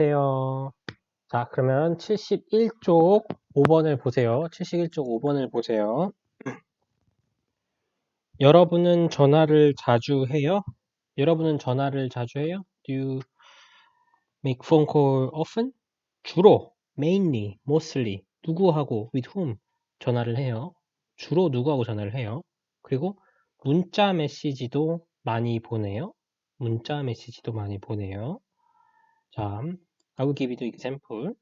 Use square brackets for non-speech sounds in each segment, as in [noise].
보세요. 자, 그러면 71쪽 5번을 보세요. 71쪽 5번을 보세요. [clears throat] 여러분은 전화를 자주 해요? 여러분은 전화를 자주 해요? Do you make phone call often? 주로, mainly, mostly, 누구하고, with whom 전화를 해요. 주로 누구하고 전화를 해요. 그리고 문자 메시지도 많이 보내요. 문자 메시지도 많이 보내요. 자, I will give you the example.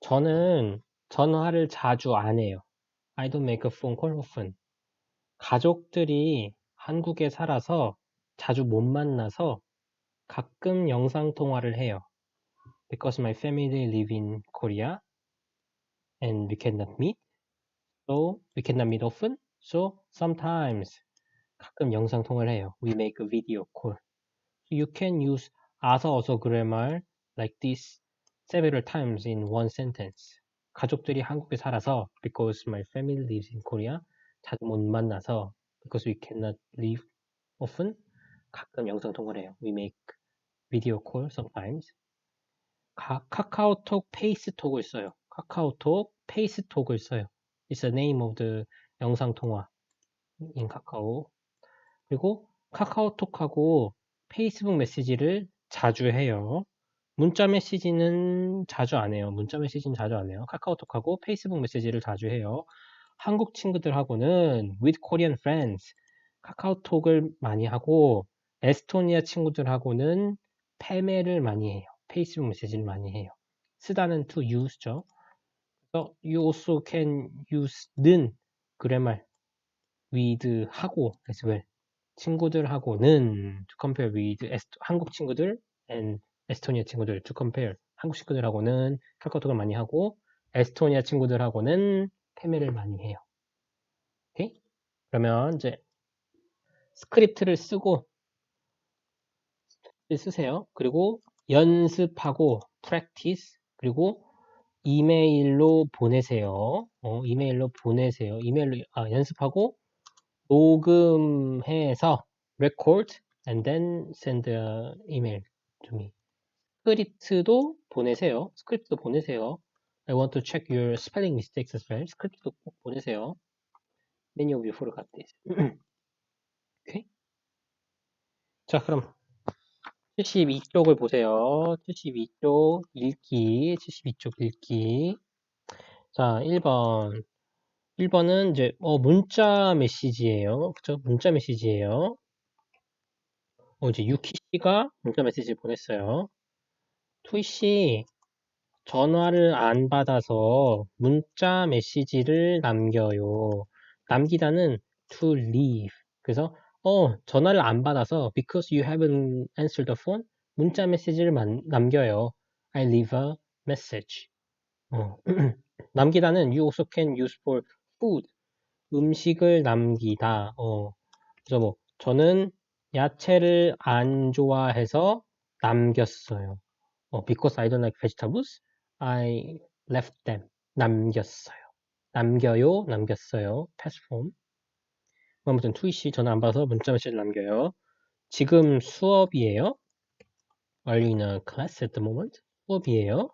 저는 전화를 자주 안 해요. I don't make a phone call often. 가족들이 한국에 살아서 자주 못 만나서 가끔 영상 통화를 해요. Because my family live in Korea and we cannot meet. So we cannot meet often. So sometimes 가끔 영상 통화를 해요. We make a video call. You can use 아서 어서 그래 말 like this several times in one sentence. 가족들이 한국에 살아서 because my family lives in Korea 자주 못 만나서 because we cannot live often 가끔 영상 통화를 해요. We make video call sometimes. 가, 카카오톡 페이스톡을 써요. 카카오톡 페이스톡을 써요. It's the name of the 영상 통화 in 카카오. 그리고 카카오톡하고 페이스북 메시지를 자주 해요. 문자 메시지는 자주 안 해요. 문자 메시지는 자주 안 해요. 카카오톡하고 페이스북 메시지를 자주 해요. 한국 친구들하고는 with Korean friends 카카오톡을 많이 하고 에스토니아 친구들하고는 패매를 많이 해요. 페이스북 메시지를 많이 해요. 쓰다는 to use죠. 그래서 you also can use는 그래말 with 하고 as well. 친구들하고는 to compare with 한국 친구들 and 에스토니아 친구들 to compare 한국 친구들하고는 카카오톡을 많이 하고 에스토니아 친구들하고는 패매를 많이 해요. 오케이? 그러면 이제 스크립트를 쓰고 쓰세요. 그리고 연습하고 practice 그리고 이메일로 보내세요. 어, 이메일로 보내세요. 이메일로 아, 연습하고 녹음해서 record and then send email to me. 스크립트도 보내세요. 스크립트도 보내세요. I want to check your spelling mistakes as well. 스크립트도 꼭 보내세요. Many of you forgot this. [clears throat] 오케이. 자, 그럼 72쪽을 보세요. 72쪽 읽기, 72쪽 읽기. 자, 1번. 1번은 이제 어, 문자 메시지예요. 그쵸? 문자 메시지예요. 어, 이제 유키 씨가 문자 메시지 보냈어요. 투이 씨 전화를 안 받아서 문자 메시지를 남겨요. 남기다는 to leave. 그래서 어, 전화를 안 받아서 because you haven't answered the phone 문자 메시지를 만, 남겨요. I leave a message. 어. [clears throat] 남기다는 you also can use for food. 음식을 남기다. 어. 그래서 뭐 저는 야채를 안 좋아해서 남겼어요. 어, because I don't like vegetables, I left them. 남겼어요. 남겨요, 남겼어요. past form. 아무튼 투이씨 전화 안 받아서 문자 메시지를 남겨요. 지금 수업이에요. Are you in a class at the moment? 수업이에요.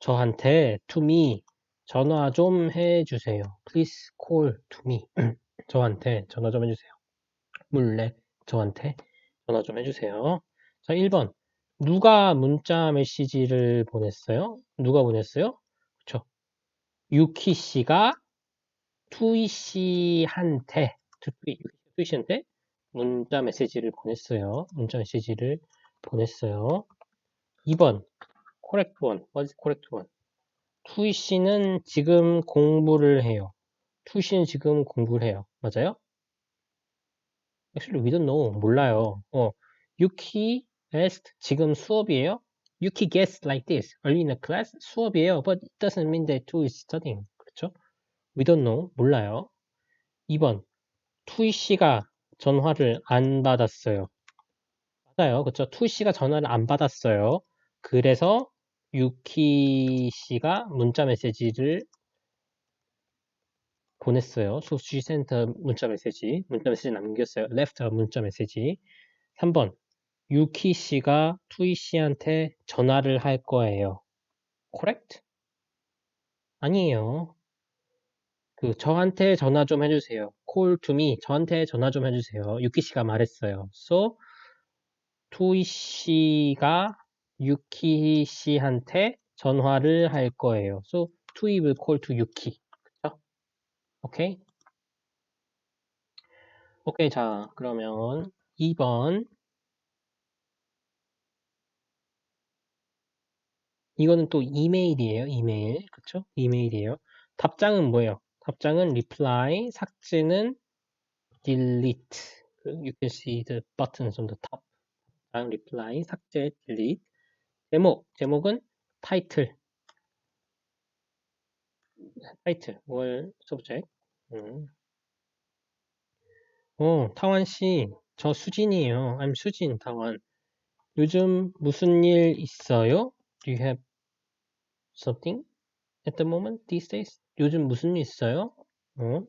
저한테 to me 전화 좀 해주세요. Please call to me. 저한테 전화 좀 해주세요. 몰래 저한테 전화 좀 해주세요. 자, 1번. 누가 문자 메시지를 보냈어요? 누가 보냈어요? 그쵸. 유키 씨가 투이 씨한테 투이 씨한테 문자 메시지를 보냈어요. 문자 메시지를 보냈어요. 2번. correct one. What correct one? 투이 씨는 지금 공부를 해요. 투이 씨는 지금 공부를 해요. 맞아요? Actually, we don't know. 몰라요. 어, 유키 asked 지금 수업이에요? 유키 gets like this. Early in the class 수업이에요. But it doesn't mean that two is studying. 그렇죠? We don't know. 몰라요. 2번. 투이 씨가 전화를 안 받았어요. 맞아요. 그렇죠? 투이 씨가 전화를 안 받았어요. 그래서 유키 씨가 문자 메시지를 보냈어요. Sent a 문자 메시지. 문자 메시지 남겼어요. left 문자 메시지. 3번. 유키 씨가 투이 씨한테 전화를 할 거예요. correct? 아니에요. 그 저한테 전화 좀 해주세요. call to me. 저한테 전화 좀 해주세요. 유키 씨가 말했어요. So 투이 씨가 유키 씨한테 전화를 할 거예요. So 투이 will call to 유키. 그쵸? 오케이? 오케이 자 그러면 2번 이거는 또 이메일이에요. 이메일. 그쵸? 이메일이에요. 답장은 뭐예요? 답장은 reply, 삭제는 delete. 그 You can see the buttons on the top. 답장, reply, 삭제, delete. 제목, 제목은 title. title, 뭘 subject. 음. 어, 타완 씨, 저 수진이에요. I'm 수진, 타완. 요즘 무슨 일 있어요? Do you have something at the moment these days? 요즘 무슨 일 있어요? 어?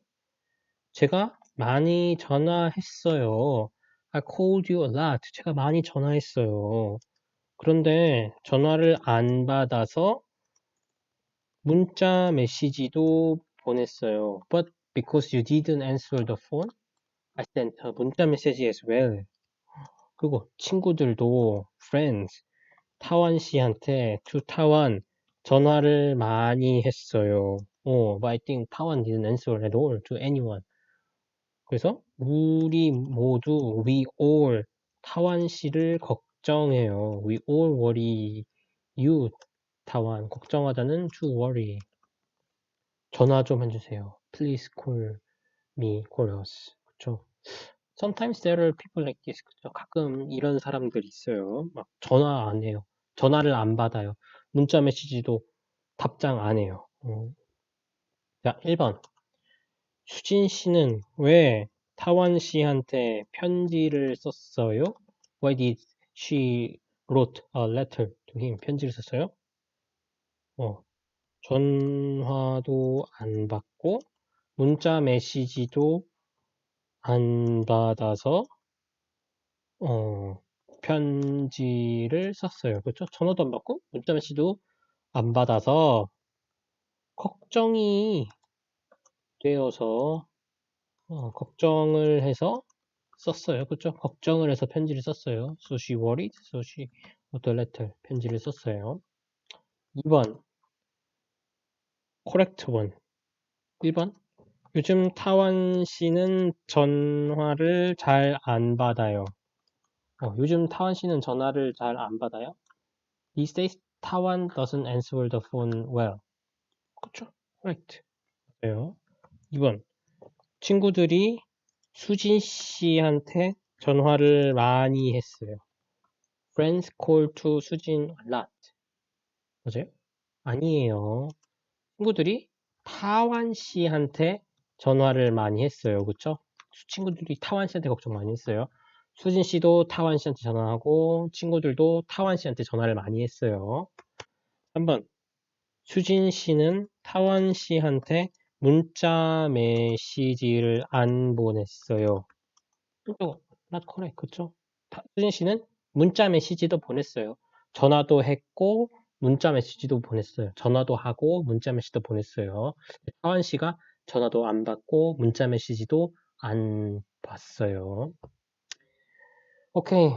제가 많이 전화했어요. I called you a lot. 제가 많이 전화했어요. 그런데 전화를 안 받아서 문자 메시지도 보냈어요. But because you didn't answer the phone, I sent a 문자 메시지 as well. 그리고 친구들도 friends 타완 씨한테 to 타완 전화를 많이 했어요. 어, but I think 타완 didn't answer at all to anyone. 그래서 우리 모두 we all 타완 씨를 걱정해요. We all worry you 타완 걱정하다는 to worry. 전화 좀 해주세요. Please call me, call us. 그쵸? Sometimes there are people like this. 그쵸? 가끔 이런 사람들이 있어요. 막 전화 안 해요. 전화를 안 받아요. 문자 메시지도 답장 안 해요. 어. 자, 1번. 수진 씨는 왜 타완 씨한테 편지를 썼어요? Why did she wrote a letter to him? 편지를 썼어요? 어, 전화도 안 받고 문자 메시지도 안 받아서 어, 편지를 썼어요. 그렇죠? 전화도 안 받고 문자 메시지도 안 받아서 걱정이 되어서 어, 걱정을 해서 썼어요. 그렇죠? 걱정을 해서 편지를 썼어요. So she worried. So she wrote a letter. 편지를 썼어요. 2번. correct one. 1번. 요즘 타완 씨는 전화를 잘 안 받아요. 어, 요즘 타완 씨는 전화를 잘 안 받아요. These days, 타완 doesn't answer the phone well. 그렇죠? correct. 맞아요. 2번. 친구들이 수진 씨한테 전화를 많이 했어요. Friends call to 수진 a lot. 맞아요? 아니에요. 친구들이 타완 씨한테 전화를 많이 했어요. 그쵸? 친구들이 타완 씨한테 걱정 많이 했어요. 수진 씨도 타완 씨한테 전화하고 친구들도 타완 씨한테 전화를 많이 했어요. 3번. 수진 씨는 타완 씨한테 문자 메시지를 안 보냈어요. 이거 not. 그쵸? 타- 수진 씨는 문자 메시지도 보냈어요. 전화도 했고 문자 메시지도 보냈어요. 전화도 하고 문자 메시지도 보냈어요. 타완 씨가 전화도 안 받고 문자 메시지도 안 봤어요. 오케이.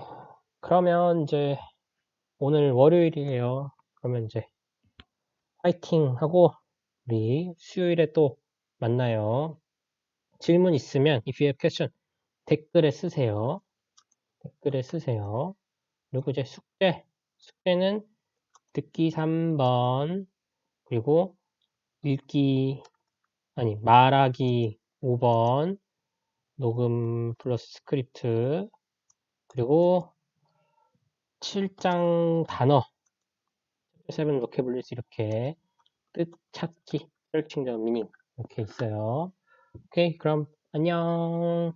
그러면 이제 오늘 월요일이에요. 그러면 이제 파이팅 하고 우리 수요일에 또 만나요. 질문 있으면 if you have question 댓글에 쓰세요. 댓글에 쓰세요. 그리고 이제 숙제 숙제는 듣기 3번 그리고 읽기 아니 말하기 5번 녹음 플러스 스크립트 그리고 7장 단어 7 vocabularies 이렇게 뜻 찾기 searching the meaning 이렇게 있어요. 오케이 그럼 안녕